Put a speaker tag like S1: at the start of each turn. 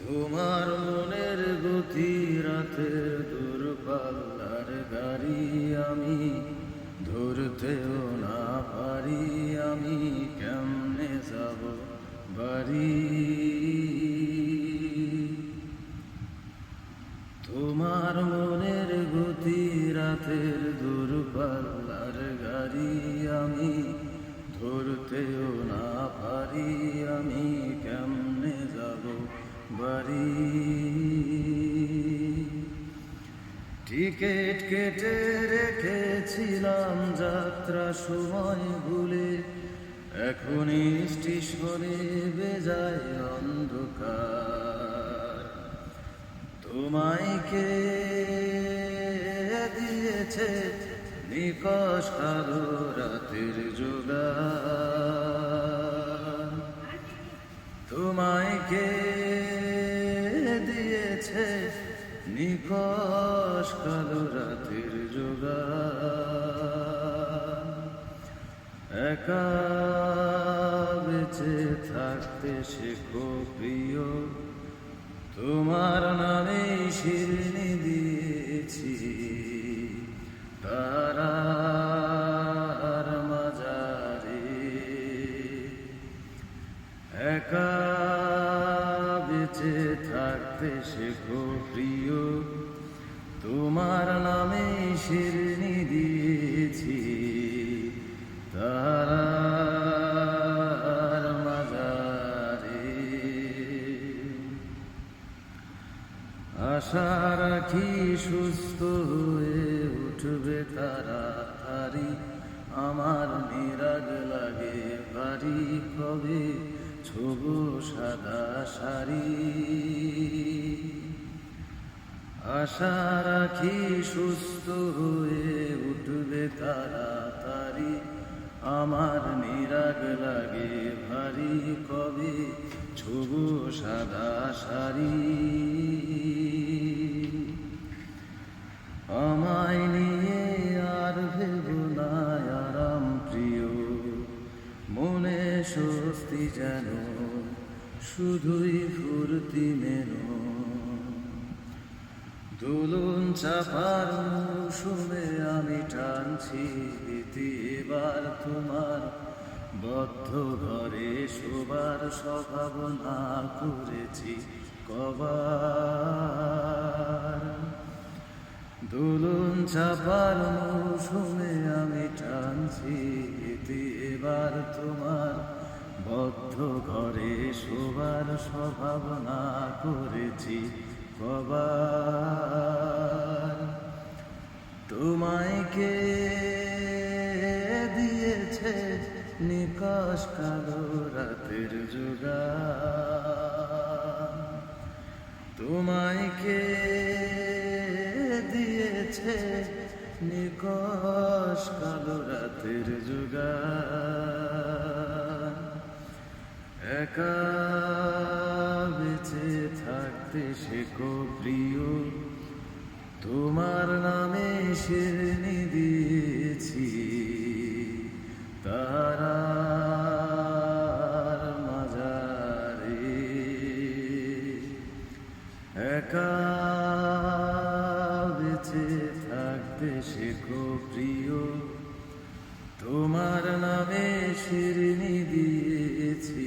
S1: তোমার মনের গতি রাতের দূরপাল্লার গাড়ি আমি ধরতেও না পারি, আমি কেমনে যাব বাড়ি? তোমার মনের গতি রাতের দূরপাল্লার গাড়ি আমি ধরতেও টিকেট কেটে রেখেছিলাম যাত্রা সময় ভুলে। এখনই স্টেশনে বেজায় অন্ধকার। তোমায় কে দিয়েছে নিকশ কালো রাতের যোগান নিকশ কালো রাতের যোগান একা বেঁচে থাকতে শেখো প্রিয়, তোমার নামে শিরনি দিয়েছি তারার মাজারে একা বেঁচে থাকতে শেখো প্রিয়। তোমার নামে শিরনি দিয়েছি তারার মাজারে। আশা রাখি সুস্থ হয়ে উঠবে তাড়াতাড়ি। আমার নিরাগ লাগে বাড়ি কবে ছোব সাদা শাড়ি। আশা রাখি সুস্থ হয়ে উঠবে তাড়াতাড়ি। আমার নিরাগ লাগে ভারী কবে ছুব সাদা শাড়ি। আমায় স্বস্তি যেন, শুধুই ফুর্তি মেনো। দোলন চাপার মৌসুমে আমি টানছি দ্বিতীয়বার তোমার বদ্ধ ঘরে শোবার স্বভাবনা করেছি কবার। দোলন চাপার মৌসুমে আমি টানছি এবার তোমার বদ্ধ ঘরে শোবার স্বভাবনা করেছি কবার। তোমায় কে দিয়েছে নিকশ কালো রাতের যোগা তোমায় কে দিয়েছে নিকশ কালো রাতের যোগা একা বেঁচে থাকতে শেখো প্রিয়। তোমার নামে শিরনি দিয়েছি। তারার মাজারে। একা বেঁচে থাকতে শেখো প্রিয়। তোমার নামে শিরনি দিয়েছি।